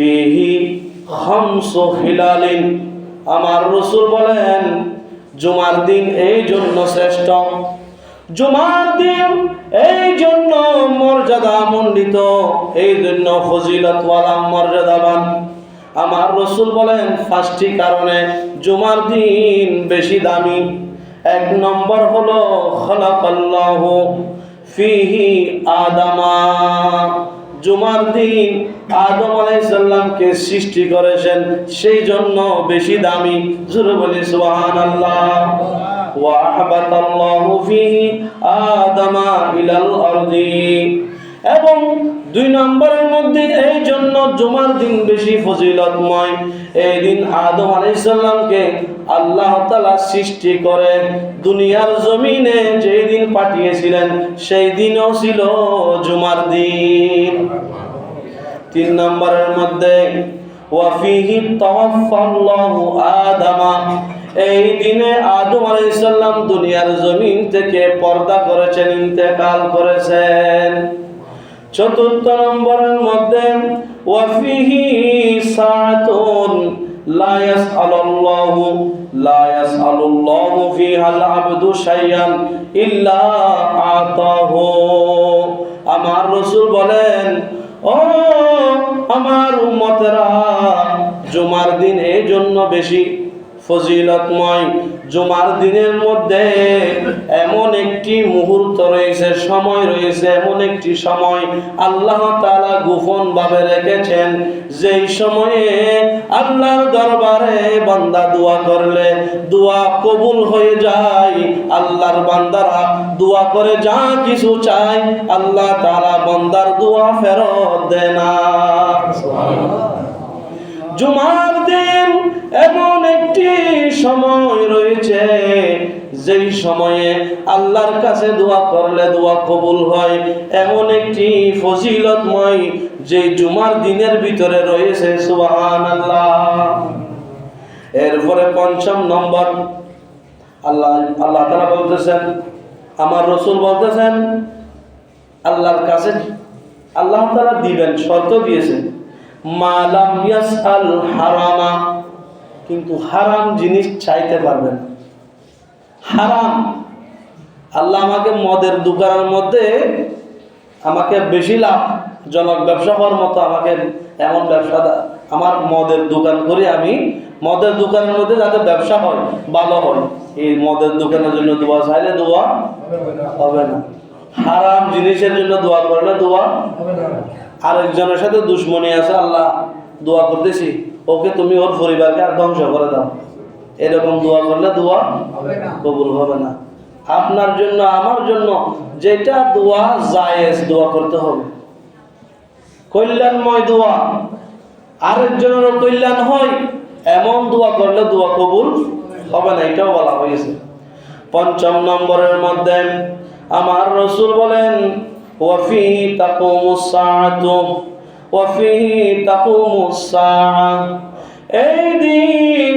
ফিহি খামসু হিলালিন। আমার রসুল বলেন, জুমার দিন এই জন্য শ্রেষ্ঠ। জুমার দিন এই জন্য মর্যাদা মণ্ডিত, এই জন্য ফজিলতওয়ালা মর্যাদাবান। আমার রসুল বলেন, পাঁচটি কারণে জুমার দিন বেশি দামি। এক নম্বর হলো, খলাকাল্লাহু ফিহি আদামা। জুমার দিন আদম আলাইসাল্লামকে সৃষ্টি করেছেন সেই জন্য বেশি দামি জুড়ে বলি সুবহান আল্লাহ وأحبط الله فيه آدم إلى الأرض এবং দুই নম্বরের মধ্যে এই জন্য জুমার দিন বেশি ফজিলতময় এই দিন আদম আলাইসাল্লামকে আল্লাহ তালা সৃষ্টি করে দুনিয়ার জমিনে যেই দিন পাঠিয়েছিলেন সেই দিনও ছিল জুমার দিন তিন নম্বরের মধ্যে ওয়াফিহি তাওয়াফাল্লাহু আদামা এই দিনে আদম আলাইসাল্লাম দুনিয়ার জমিন থেকে পর্দা করেছেন, ইন্তেকাল করেছেন। চতুর্থ নম্বরের মধ্যে ওয়াফিহি সাআতুন লা ইয়াসআলুল্লাহু লা ইয়াসআলুল্লাহু ফিহাল আবদু শাইয়ান ইল্লা আতাহু এই জন্য বেশি ফজিলতময়। জুমার দিনের মধ্যে এমন একটি মুহূর্ত রয়েছে, সময় রয়েছে, এমন একটি সময় আল্লাহ তাআলা গোপন ভাবে রেখেছেন। যেই সময়ে আল্লাহর দরবারে বান্দা দোয়া করলে দোয়া কবুল হয়ে যায়, আল্লাহর বান্দারা দোয়া করে যা কিছু চায়, আল্লাহ তাআলা বান্দার দোয়া ফেরত দেয় না। জুমার দিন এমন একটি সময় রয়েছে, যেই সময়ে আল্লাহর কাছে দোয়া করলে দোয়া কবুল হয়। এমন একটি ফজিলতময় যে জুমার দিনের ভিতরে রয়েছে সুবহান আল্লাহ এরপরে পঞ্চম নম্বর, আল্লাহ আল্লাহ তারা বলতেছেন, আমার রসুল বলতেছেন, আল্লাহর কাছে, আল্লাহ তারা দিবেন, শর্ত দিয়েছেন। মালাম ইয়াসআল হারামা। কিন্তু হারাম জিনিস চাইতে পারবেন। হারাম। আল্লাহ আমাকে মদের দোকানের মধ্যে আমাকে বেশি লাভজনক ব্যবসা হওয়ার মতো আমাকে এমন ব্যবসা আমার মদের দোকান করে আমি মদের দোকানের মধ্যে যাতে ব্যবসা হয়, ভালো হয়, এই মদের দোকানের জন্য দোয়া চাইলে দোয়া হবে না। হারাম জিনিসের জন্য দোয়া করলে দোয়া? আরেকজনের সাথে দুশ্মনী আছে আল্লাহ দোয়া করতেছি। ওকে তুমি ওর পরিবারকে আর ধ্বংস করে দাও। এরকম দোয়া করলে দোয়া কবুল হবে না। আপনার জন্য আমার জন্য যেটা দোয়া জায়েজ দোয়া করতে হবে। কল্যাণময় দোয়া। আরেকজনেরও কল্যাণ হয় এমন দোয়া করলে দোয়া কবুল হবে না এটাও বলা হয়েছে। পঞ্চম নম্বরের মধ্যে আমার রসুল বলেন ওয়াফিহি তাকুমুস সাআতু ওয়াফিহি তাকুমুস সাআ। এই দিন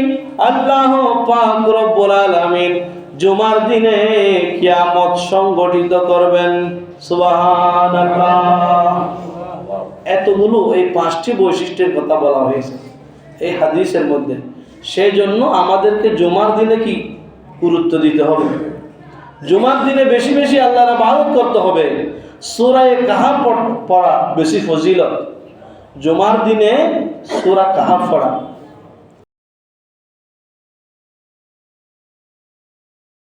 আল্লাহ পাক রব্বুল আলামিন জুমার দিনে কিয়ামত সংগঠিত করবেন। সুবহানাল্লাহ। এতগুলো এই পাঁচটি বৈশিষ্ট্যের কথা বলা হয়েছে এই হাদিসের মধ্যে। সেই জন্য আমাদেরকে জুমার দিনে কি গুরুত্ব দিতে হবে? জুমার দিনে বেশি বেশি আল্লাহর ইবাদত করতে হবে। সুরায় কাহা পড়া বেশি ফজিলত। জুমার দিনে সুরা কাহা পড়া।